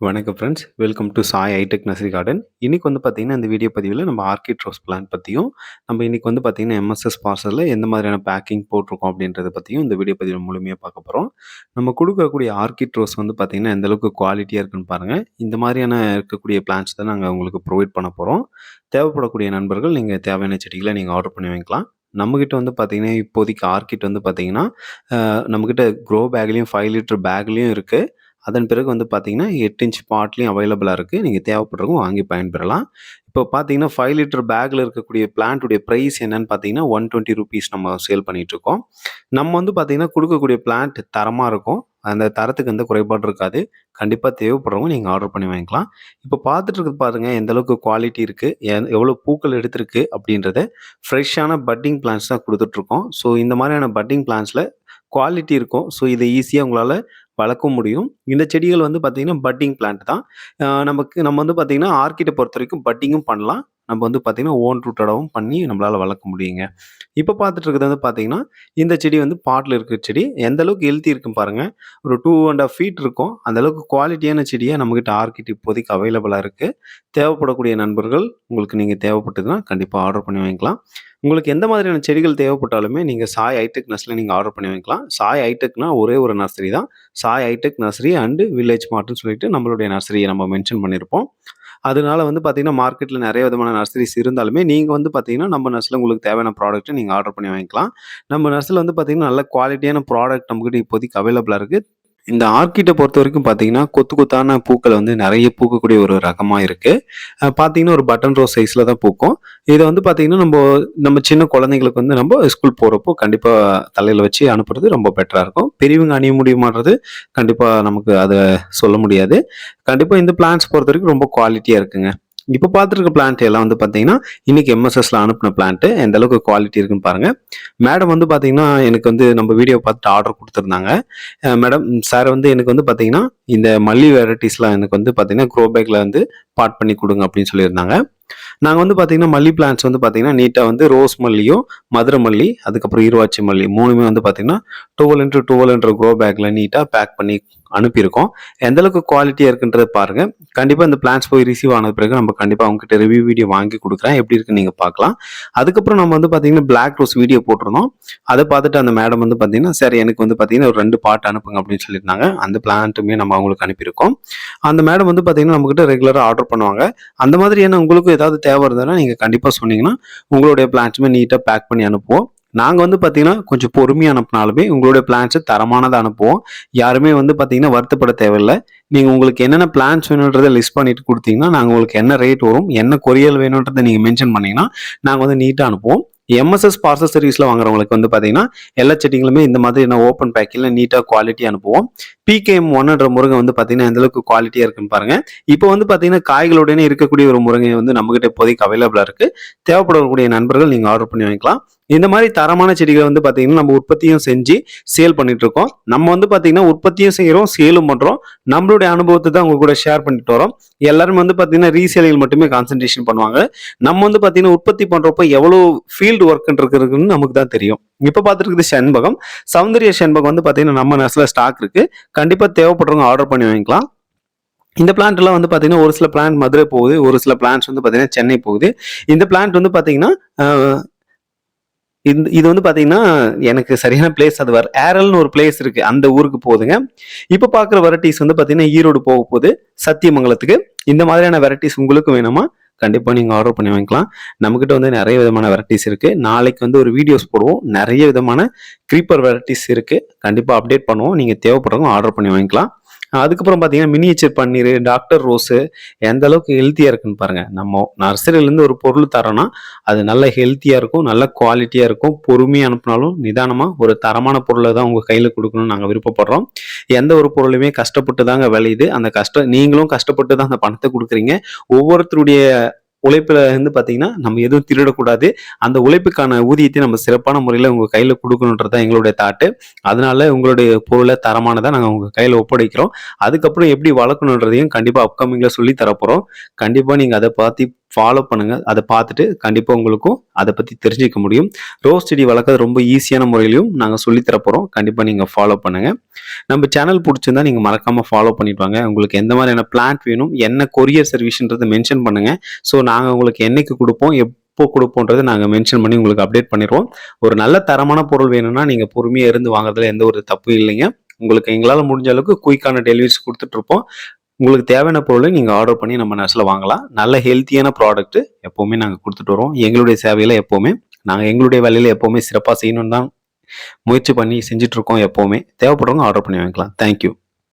வணக்கம் friends welcome to Sai hitech nursery garden இன்னைக்கு வந்து பார்த்தீங்கன்னா இந்த வீடியோ பதிவில் நம்ம ஆர்கிட் ரோஸ் பிளான் பற்றியும் நம்ம இன்றைக்கி வந்து பார்த்தீங்கன்னா எம்எஸ்எஸ் பார்சலில் எந்த மாதிரியான பேக்கிங் போட்டிருக்கோம் அப்படின்றத பற்றியும் இந்த வீடியோ பதிவில் முழுமையாக பார்க்க போகிறோம் நம்ம கொடுக்கக்கூடிய ஆர்கிட் ரோஸ் வந்து பார்த்தீங்கன்னா எந்தளவுக்கு குவாலிட்டியாக இருக்குன்னு பாருங்கள் இந்த மாதிரியான இருக்கக்கூடிய பிளான்ஸ் தான் நாங்கள் உங்களுக்கு ப்ரொவைட் பண்ண போகிறோம் தேவைப்படக்கூடிய நண்பர்கள் நீங்கள் தேவையான செடிகளை நீங்கள் ஆர்டர் பண்ணி வைக்கலாம். நம்மக்கிட்ட வந்து பார்த்தீங்கன்னா இப்போதைக்கு ஆர்கிட் வந்து பார்த்தீங்கன்னா நம்மக்கிட்ட க்ரோ பேக்லேயும் ஃபைவ் லிட்டர் பேக்லேயும் இருக்குது அதன் பிறகு வந்து பார்த்தீங்கன்னா எட்டு இன்ச் பாட்லேயும் அவைலபிளாக இருக்குது நீங்கள் தேவைப்படுறவங்க வாங்கி பயன்பெறலாம். இப்போ பார்த்தீங்கன்னா ஃபைவ் லிட்டர் பேக்கில் இருக்கக்கூடிய பிளான்ட்டுடைய ப்ரைஸ் என்னன்னு பார்த்தீங்கன்னா ஒன் டுவெண்ட்டி ருபீஸ் நம்ம சேல் பண்ணிகிட்ருக்கோம் நம்ம வந்து பார்த்தீங்கன்னா கொடுக்கக்கூடிய பிளான்ட் தரமாக இருக்கும். அந்த தரத்துக்கு எந்த குறைபாடு இருக்காது. கண்டிப்பாக தேவைப்படுறவங்க நீங்கள் ஆர்டர் பண்ணி வாங்கிக்கலாம். இப்போ பார்த்துட்டு இருக்கு பாருங்கள் எந்த அளவுக்கு குவாலிட்டி இருக்குது எவ்வளோ பூக்கள் எடுத்திருக்கு அப்படின்றத ஃப்ரெஷ்ஷான பட்டிங் பிளான்ஸ் தான் கொடுத்துட்ருக்கோம் ஸோ இந்த மாதிரியான பட்டிங் பிளான்ஸில் குவாலிட்டி இருக்கும். ஸோ இதை ஈஸியாக உங்களால் வளர்க்க முடியும். இந்த செடிகள் வந்து பார்த்தீங்கன்னா பட்டிங் பிளான்ட் தான். நமக்கு நம்ம வந்து பார்த்தீங்கன்னா ஆர்கிட்ட பொறுத்த வரைக்கும் பட்டிங்கும் பண்ணலாம். நம்ம வந்து பார்த்திங்கன்னா ஓன் ரூட்டடாகவும் பண்ணி நம்மளால் வளர்க்க முடியுங்க. இப்போ பார்த்துட்டு இருக்கிறது வந்து பார்த்தீங்கன்னா இந்த செடி வந்து பாட்டில் இருக்கிற செடி எந்த அளவுக்கு ஹெல்த்தி இருக்கும் பாருங்கள் ஒரு டூ அண்ட் ஆஃப் ஃபீட் இருக்கும். அந்த அளவுக்கு குவாலிட்டியான செடியாக நம்மக்கிட்ட ஆர்கிட் இப்போதைக்கு அவைலபிளாக இருக்குது தேவைப்படக்கூடிய நண்பர்கள் உங்களுக்கு நீங்கள் தேவைப்பட்டதுன்னா கண்டிப்பாக ஆர்டர் பண்ணி வாங்கிக்கலாம். உங்களுக்கு எந்த மாதிரியான செடிகள் தேவைப்பட்டாலுமே நீங்கள் சாய் ஹைடெக் நர்சரியில் நீங்கள் ஆர்டர் பண்ணி வாங்கிக்கலாம். சாய் ஹைடெக்னா ஒரே ஒரு நர்சரி தான். Sai hitech nursery and village மார்ட்னு சொல்லிட்டு நம்மளுடைய நர்சரியை நம்ம மென்ஷன் பண்ணியிருப்போம் அதனால வந்து பார்த்தீங்கன்னா மார்க்கெட்டில் நிறைய விதமான நர்சரிஸ் இருந்தாலுமே நீங்கள் வந்து பார்த்தீங்கன்னா நம்ம நர்ஸில் உங்களுக்கு தேவையான ப்ராடக்ட்டை நீங்கள் ஆர்டர் பண்ணி வாங்கிக்கலாம். நம்ம நர்ஸில் வந்து பார்த்தீங்கன்னா நல்ல குவாலிட்டியான ப்ராடக்ட் நம்மக்கிட்ட இப்போதைக்கு அவைலபிளாக இருக்குது இந்த ஆர்கிட்டை பொறுத்த வரைக்கும் பார்த்தீங்கன்னா கொத்து கொத்தான பூக்கள் வந்து நிறைய பூக்கக்கூடிய ஒரு ரகமாக இருக்குது பார்த்தீங்கன்னா ஒரு பட்டன் ரோஸ் சைஸில் தான் பூக்கும். இதை வந்து பார்த்தீங்கன்னா நம்ம நம்ம சின்ன குழந்தைங்களுக்கு வந்து நம்ம ஸ்கூல் போகிறப்போ கண்டிப்பாக தலையில் வச்சு அனுப்புறது ரொம்ப பெட்டராக இருக்கும். பெரியவங்க அணிய முடியுமான்றது கண்டிப்பாக நமக்கு அதை சொல்ல முடியாது. கண்டிப்பாக இந்த பிளான்ஸ் பொறுத்த வரைக்கும் ரொம்ப குவாலிட்டியாக இருக்குங்க. இப்போ பார்த்துருக்க பிளான்ட் எல்லாம் வந்து பார்த்தீங்கன்னா இன்னைக்கு எம்எஸ்எஸ்ல அனுப்பின பிளான்ட்டு எந்த அளவுக்கு குவாலிட்டி இருக்குன்னு பாருங்க. மேடம் வந்து பார்த்தீங்கன்னா எனக்கு வந்து நம்ம வீடியோ பார்த்துட்டு ஆர்டர் கொடுத்துருந்தாங்க. மேடம் சார் வந்து எனக்கு வந்து பார்த்தீங்கன்னா இந்த மல்லி வெரைட்டிஸ்லாம் எனக்கு வந்து பார்த்தீங்கன்னா க்ரோ பேக்கில் வந்து பாட் பண்ணி கொடுங்க அப்படின்னு சொல்லியிருந்தாங்க. நாங்கள் வந்து பார்த்தீங்கன்னா மல்லி பிளான்ஸ் வந்து பார்த்தீங்கன்னா நீட்டாக வந்து ரோஸ் மல்லியும் மதுரை மல்லி அதுக்கப்புறம் இருவாச்சி மல்லி மூணுமே வந்து பார்த்தீங்கன்னா டுவெல் இன்ட்டு டுவெல் என்ற க்ரோ பேக்கில் நீட்டாக பேக் பண்ணி அனுப்பியிருக்கோம். எந்த அளவுக்கு குவாலிட்டியாக இருக்குன்றதை பாருங்க. கண்டிப்பாக இந்த பிளான்ஸ் போய் ரிசீவ் ஆனது பிறகு நம்ம கண்டிப்பாக அவங்ககிட்ட ரிவ்யூ வீடியோ வாங்கி கொடுக்குறேன். எப்படி இருக்குன்னு நீங்கள் பார்க்கலாம். அதுக்கப்புறம் நம்ம வந்து பார்த்தீங்கன்னா பிளாக் ரோஸ் வீடியோ போட்டிருந்தோம். அதை பார்த்துட்டு அந்த மேடம் வந்து பார்த்தீங்கன்னா சரி எனக்கு வந்து பார்த்தீங்கன்னா ஒரு ரெண்டு பாட்டு அனுப்புங்க அப்படின்னு சொல்லியிருந்தாங்க. அந்த பிளான்ட்டுமே நம்ம அவங்களுக்கு அனுப்பியிருக்கோம். அந்த மேடம் வந்து பார்த்தீங்கன்னா நம்மக்கிட்ட ரெகுலராக ஆர்டர் பண்ணுவாங்க. அந்த மாதிரியான உங்களுக்கு ஏதாவது தேவை இருந்ததுன்னா நீங்கள் கண்டிப்பாக சொன்னீங்கன்னா உங்களுடைய பிளான்ஸுமே நீட்டாக பேக் பண்ணி அனுப்புவோம். நாங்கள் வந்து பார்த்தீங்கன்னா கொஞ்சம் பொறுமையாக அனுப்பினாலுமே உங்களுடைய பிளான்ஸை தரமானதை அனுப்புவோம். யாருமே வந்து பார்த்தீங்கன்னா வருத்தப்பட தேவையில்லை. நீங்கள் உங்களுக்கு என்னென்ன பிளான்ஸ் வேணுன்றதை லிஸ்ட் பண்ணிட்டு கொடுத்தீங்கன்னா நாங்கள் உங்களுக்கு என்ன ரேட் வரும் என்ன கொரியல் வேணுன்றதை நீங்கள் மென்ஷன் பண்ணிங்கன்னா நாங்கள் வந்து நீட்டாக அனுப்புவோம். எம்எஸ்எஸ் பார்சல் சர்வீஸில் வாங்குறவங்களுக்கு வந்து பார்த்தீங்கன்னா எல்லா செட்டிங்களுமே இந்த மாதிரி என்ன ஓப்பன் பேக்கில் நீட்டாக குவாலிட்டி அனுப்புவோம். பிகேஎம் ஒன்ன்ற முருங்கை வந்து பார்த்தீங்கன்னா எந்தளவுக்கு குவாலிட்டியாக இருக்குன்னு பாருங்க. இப்போ வந்து பார்த்தீங்கன்னா காய்களுடனே இருக்கக்கூடிய ஒரு முருங்கை வந்து நம்மகிட்ட இப்போதைக்கு அவைலபிளாக இருக்குது தேவைப்படக்கூடிய நண்பர்கள் நீங்கள் ஆர்டர் பண்ணி வாங்கிக்கலாம். இந்த மாதிரி தரமான செடிகளை வந்து பார்த்தீங்கன்னா நம்ம உற்பத்தியும் செஞ்சு சேல் பண்ணிட்டு இருக்கோம் நம்ம வந்து பார்த்தீங்கன்னா உற்பத்தியும் செய்கிறோம் சேலும் பண்ணுறோம் நம்மளுடைய அனுபவத்தை தான் உங்க கூட ஷேர் பண்ணிட்டு வரோம். எல்லாரும் வந்து பார்த்தீங்கன்னா ரீசேலில் மட்டுமே கான்சென்ட்ரேஷன் பண்ணுவாங்க. நம்ம வந்து பார்த்தீங்கன்னா உற்பத்தி பண்ணுறப்போ எவ்வளோ ஃபீல்டு ஒர்க்குன்னு இருக்குதுன்னு நமக்கு தான் தெரியும். இப்போ பார்த்துருக்குது செண்பகம். சௌந்தரிய செண்பகம் வந்து பார்த்தீங்கன்னா நம்ம நர்ஸில் ஸ்டாக் இருக்கு. கண்டிப்பாக தேவைப்படுறவங்க ஆர்டர் பண்ணி வாங்கிக்கலாம். இந்த பிளான்ட்லாம் எல்லாம் வந்து பார்த்தீங்கன்னா ஒரு சில பிளான்ட் மதுரை போகுது ஒரு சில பிளான்ட்ஸ் வந்து பார்த்தீங்கன்னா சென்னை போகுது. இந்த பிளான்ட் வந்து பார்த்தீங்கன்னா இந்த இது வந்து பார்த்தீங்கன்னா எனக்கு சரியான பிளேஸ் அது வர ஏரல்னு ஒரு பிளேஸ் இருக்குது அந்த ஊருக்கு போகுதுங்க. இப்போ பார்க்குற வெரைட்டிஸ் வந்து பார்த்தீங்கன்னா ஈரோடு போக போகுது சத்தியமங்கலத்துக்கு. இந்த மாதிரியான வெரைட்டிஸ் உங்களுக்கு வேணுமா? கண்டிப்பாக நீங்கள் ஆர்டர் பண்ணி வாங்கிக்கலாம். நம்மக்கிட்ட வந்து நிறைய விதமான வெரைட்டிஸ் இருக்குது நாளைக்கு வந்து ஒரு வீடியோஸ் போடுவோம். நிறைய விதமான க்ரீப்பர் வெரைட்டிஸ் இருக்குது கண்டிப்பாக அப்டேட் பண்ணுவோம். நீங்கள் தேவைப்படுறவங்க ஆர்டர் பண்ணி வாங்கிக்கலாம். அதுக்கப்புறம் பார்த்தீங்கன்னா மினியேச்சர் பன்னீர் டாக்டர் ரோஸு எந்த அளவுக்கு ஹெல்த்தியாக இருக்குன்னு பாருங்கள் நம்ம நர்சரியிலேருந்து ஒரு பொருள் தரோன்னா அது நல்ல ஹெல்த்தியாக இருக்கும் நல்ல குவாலிட்டியாக இருக்கும் பொறுமையாக அனுப்புனாலும் நிதானமாக ஒரு தரமான பொருளை தான் உங்கள் கையில் கொடுக்கணும்னு நாங்கள் விருப்பப்படுறோம். எந்த ஒரு பொருளுமே கஷ்டப்பட்டு தாங்க விளையுது. அந்த கஷ்டம் நீங்களும் கஷ்டப்பட்டு தான் அந்த பணத்தை கொடுக்குறீங்க. ஒவ்வொருத்தருடைய உழைப்புல இருந்து பார்த்தீங்கன்னா நம்ம எதுவும் திருடக்கூடாது. அந்த உழைப்புக்கான ஊதியத்தை நம்ம சிறப்பான முறையில் உங்கள் கையில் கொடுக்கணுன்றது தான் எங்களுடைய தாட்டு. அதனால உங்களுடைய பொருளை தரமானதாக நாங்கள் உங்கள் கையில் ஒப்படைக்கிறோம். அதுக்கப்புறம் எப்படி வளர்க்கணுன்றதையும் கண்டிப்பாக அப்கமிங்கில் சொல்லி தரப்போகிறோம் கண்டிப்பாக நீங்கள் அதை பார்த்து ஃபாலோ பண்ணுங்கள் அதை பார்த்துட்டு கண்டிப்பாக உங்களுக்கும் அதை பற்றி தெரிஞ்சுக்க முடியும். ரோஸ் செடி வளர்க்கறது ரொம்ப ஈஸியான முறையிலையும் நாங்கள் சொல்லித்தர போகிறோம் கண்டிப்பாக நீங்கள் ஃபாலோ பண்ணுங்கள் நம்ம சேனல் பிடிச்சிருந்தா நீங்கள் மறக்காமல் ஃபாலோ பண்ணிட்டு வாங்க. உங்களுக்கு எந்த மாதிரியான பிளான்ட் வேணும் என்ன கொரியர் சர்வீஸ்ன்றது மென்ஷன் பண்ணுங்கள் ஸோ நாங்கள் உங்களுக்கு என்னைக்கு கொடுப்போம் எப்போ கொடுப்போன்றதை நாங்கள் மென்ஷன் பண்ணி உங்களுக்கு அப்டேட் பண்ணிடுவோம். ஒரு நல்ல தரமான பொருள் வேணும்னா நீங்கள் பொறுமையாக இருந்து வாங்குறதுல எந்த ஒரு தப்பு இல்லைங்க. உங்களுக்கு எங்களால் முடிஞ்ச அளவுக்கு குயிக்கான டெலிவரிஸ் கொடுத்துட்ருப்போம் உங்களுக்கு தேவையான பொருளை நீங்கள் ஆர்டர் பண்ணி நம்ம நர்ஸில் வாங்கலாம். நல்ல ஹெல்த்தியான ப்ராடக்ட்டு எப்போவுமே நாங்கள் கொடுத்துட்டு வரோம் எங்களுடைய சேவையில் எப்போவுமே நாங்கள் எங்களுடைய வேலையில் எப்போவுமே சிறப்பாக செய்யணும்னு தான் முயற்சி பண்ணி செஞ்சுட்டு எப்போவுமே. தேவைப்படுறவங்க ஆர்டர் பண்ணி வாங்கிக்கலாம். தேங்க்யூ